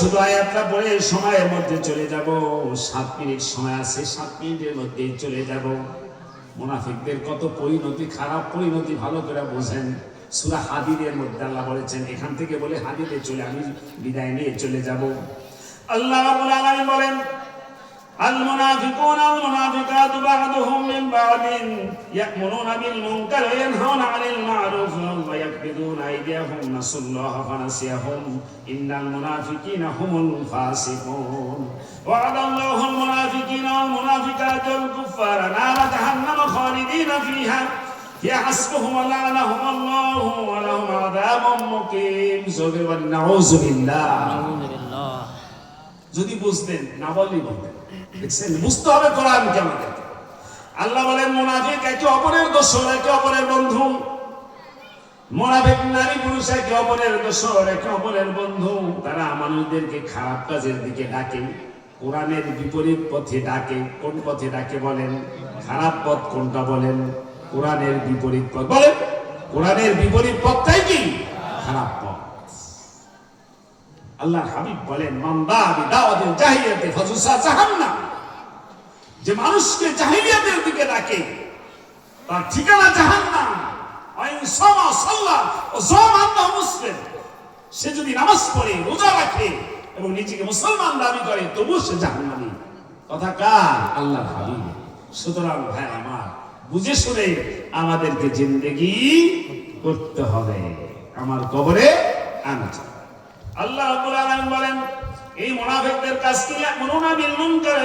শুধু মধ্যে চলে সাত মিনিট সময় আছে, সাত মিনিটের চলে মুনাফিকদের কত পরিণতি, খারাপ পরিণতি ভালো করে বোঝেন। সুরা হাদিদের মধ্যে আল্লাহ বলেছেন, এখান থেকে বলে হাদিদে চলে আমি বিদায় নিয়ে চলে যাব। আল্লাহ বলেন المنافقون والمنافقات بعضهم من بعض يأمرون بالمنكر وينهون عن المعروف ويكبدون أيديهم نسوا الله فنسيهم. إن المنافقين هم الفاسقون. وعد الله المنافقين والمنافقات الكفار نار جهنم خالدين فيها. يا حسبهم ولعنهم الله ولهم عذاب مقيم. نعوذ بالله. যদি বুঝতেন, না বললেই বলতেন। দেখছেন? বুঝতে হবে কোরআনকে আমাদের। আল্লাহ বলেন, মোনাফিক একে অপরের দোষর, একে অপরের বন্ধু। মোনাফিক নারী পুরুষ একে অপরের দোষর, একে অপরের বন্ধু। তারা মানুষদেরকে খারাপ কাজের দিকে ডাকে, কোরআনের বিপরীত পথে ডাকে। কোন পথে ডাকে বলেন? খারাপ পথ কোনটা বলেন? কোরআনের বিপরীত পথ। বলেন, কোরআনের বিপরীত পথটাই কি? খারাপ পথ। আল্লাহ হাবিব বলেন মান্দা বিদাওয়াতিল জাহিলিয়াতি ফাজুসা জাহান্নাম। যে মানুষকে জাহিলিয়াতের দিকে ডাকে, তার ঠিকানা জাহান্নাম। আইন সামা সাল্লাহ ও জামান্না মুসলিম। সে যদি নামাজ পড়ে, রোজা রাখে এবং নিজেকে মুসলমান দাবি করে, তবুও সে জাহান্নামী। কথা কার? আল্লাহ হাবিব। সুতরাং ভাই আমার, বুঝে শুনে আমাদেরকে জিন্দেগি করতে হবে। আমার কবরে আনা। আল্লাহ বলেন, এই মুনাফিকদের কাজ কি ইয়ামুরুনা বিল মুনকার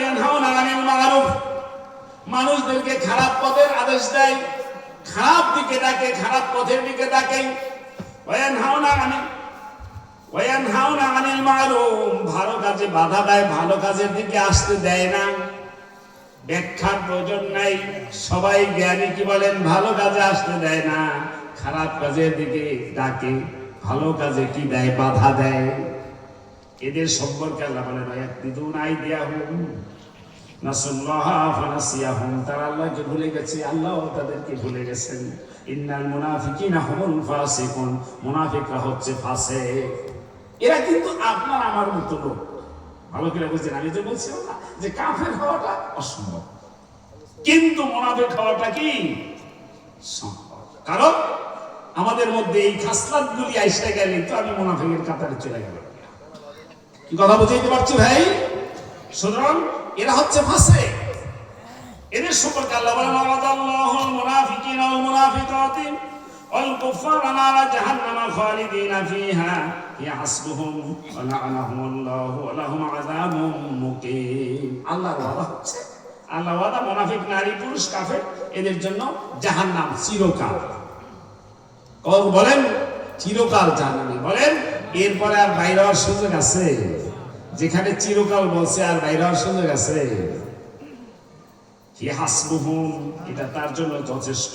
মানুষদেরকে খারাপ পথের আদেশ দেয়, খারাপ দিকে ডাকে, খারাপ পথের দিকে ডাকে। আনিল ভালো কাজে বাধা দেয়, ভালো কাজের দিকে আসতে দেয় না। প্রয়োজন সবাই বলেন, ভালো কাজে আসতে দেয় না, খারাপ কাজের দিকে ডাকে। ভালো কাজে কি দেয়, বাধা দেয়? এদের সম্পর্কে আল্লাহ ইয়াকদিদুন আইদিয়াহুম নাসুল্লাহা ফানাসিয়াহুম। তারা আল্লাহকে ভুলে গেছে আল্লাহ তাদেরকে ভুলে গেছেন। ইন্নাল মুনাফিকিনা হুমুল ফাসিকুন, মুনাফিকরা হচ্ছে ফাসিক। এরা কিন্তু আপনার, আমার মতো লোক। ভালো করে বুঝছেন আমি বলছিলাম না যে কাফের হওয়াটা অসম্ভব। কিন্তু মোনাফেক হওয়াটা কি? সম্ভব। কারণ আমাদের মধ্যে এই খাসলাত গুলি আইসে গেলে তো আমি মোনাফিকের কাতারে চলে গেল কি কথা বুঝাইতে পারছি ভাই? সুতরাং এরা হচ্ছে ফাঁসে এদের সম্পর্কে আল্লাহ বলেন আল্লাহুল মুনাফিকিন ওয়াল মুনাফিকাতি ওয়াল কুফার নারা জাহান্নাম খালিদিন ফিহা হিয়া ওয়া ওয়া লাআনাহুমুল্লাহু ওয়া লাহুম আযাবুম মুকিম। আল্লাহ ওয়াদা হচ্ছে। আল্লাহ ওয়াদা মুনাফিক নারী পুরুষ কাফের, এদের জন্য জাহান্নাম চিরকাল। বলেন? চিরকাল জাহান্নামী বলেন, এরপরে আর বাইরে হওয়ার সুযোগ আছে? যেখানে চিরকাল বলছে আর বাইরে হওয়ার সুযোগ আছে? এটা তার জন্য যথেষ্ট।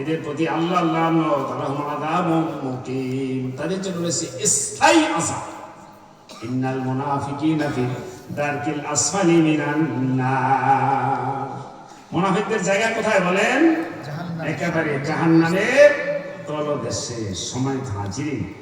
এদের প্রতি আল্লাহ তাদের জন্য রয়েছে স্থায়ী আযাব। ইন্নাল মুনাফিকিনা ফি দারকিল আসফালি মিনান নার। মুনাফিকদের জায়গা কোথায় বলেন? একেবারে জাহান্নামের তলদেশে সময় হাজিরি।